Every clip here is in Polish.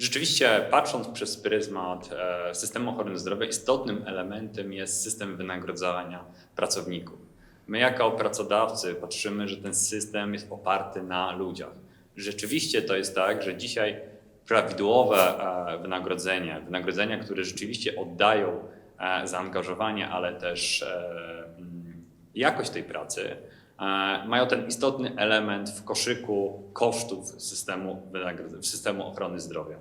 Rzeczywiście, patrząc przez pryzmat e, systemu ochrony zdrowia, istotnym elementem jest system wynagradzania pracowników. My, jako pracodawcy, patrzymy, że ten system jest oparty na ludziach. Rzeczywiście to jest tak, że dzisiaj prawidłowe e, wynagrodzenie, wynagrodzenia, które rzeczywiście oddają e, zaangażowanie, ale też mm, jakość tej pracy, mają ten istotny element w koszyku kosztów systemu, systemu ochrony zdrowia.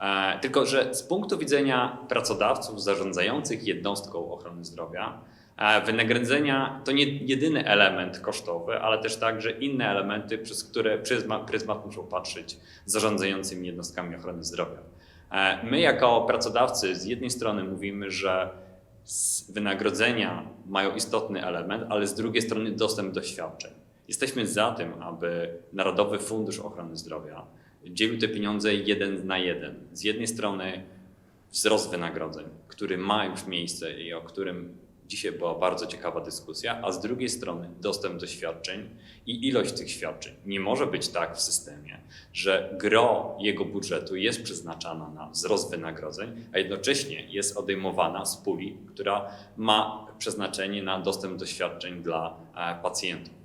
E, Tylko, że z punktu widzenia pracodawców zarządzających jednostką ochrony zdrowia, e, wynagrodzenia to nie jedyny element kosztowy, ale też także inne elementy, przez które pryzmat, pryzmat muszą patrzeć zarządzającymi jednostkami ochrony zdrowia. E, My, jako pracodawcy, z jednej strony mówimy, że wynagrodzenia mają istotny element, ale z drugiej strony dostęp do świadczeń. Jesteśmy za tym, aby Narodowy Fundusz Ochrony Zdrowia dzielił te pieniądze jeden na jeden. Z jednej strony wzrost wynagrodzeń, który ma już miejsce i o którym dzisiaj była bardzo ciekawa dyskusja, a z drugiej strony dostęp do świadczeń i ilość tych świadczeń. Nie może być tak w systemie, że gro jego budżetu jest przeznaczana na wzrost wynagrodzeń, a jednocześnie jest odejmowana z puli, która ma przeznaczenie na dostęp do świadczeń dla e, pacjentów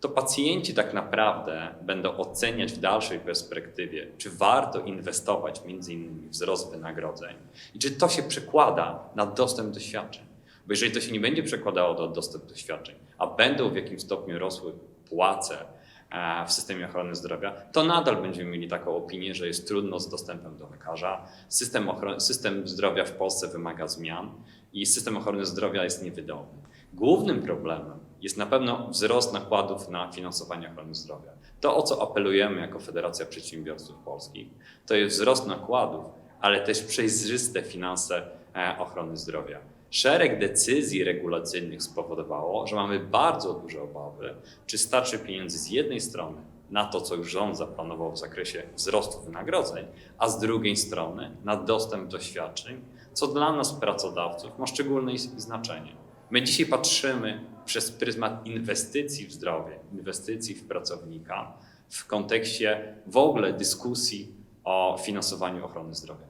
to pacjenci tak naprawdę będą oceniać w dalszej perspektywie, czy warto inwestować między innymi w wzrost wynagrodzeń i czy to się przekłada na dostęp do świadczeń. Bo jeżeli to się nie będzie przekładało do dostęp do świadczeń, a będą w jakimś stopniu rosły płace e, w systemie ochrony zdrowia, to nadal będziemy mieli taką opinię, że jest trudno z dostępem do lekarza. System, ochron- system zdrowia w Polsce wymaga zmian i system ochrony zdrowia jest niewydolny. Głównym problemem jest na pewno wzrost nakładów na finansowanie ochrony zdrowia. To, o co apelujemy jako Federacja Przedsiębiorców Polskich, to jest wzrost nakładów, ale też przejrzyste finanse e, ochrony zdrowia. Szereg decyzji regulacyjnych spowodowało, że mamy bardzo duże obawy, czy starczy pieniędzy z jednej strony na to, co już rząd zaplanował w zakresie wzrostu wynagrodzeń, a z drugiej strony na dostęp do świadczeń, co dla nas, pracodawców, ma szczególne znaczenie. My dzisiaj patrzymy przez pryzmat inwestycji w zdrowie, inwestycji w pracownika w kontekście w ogóle dyskusji o finansowaniu ochrony zdrowia.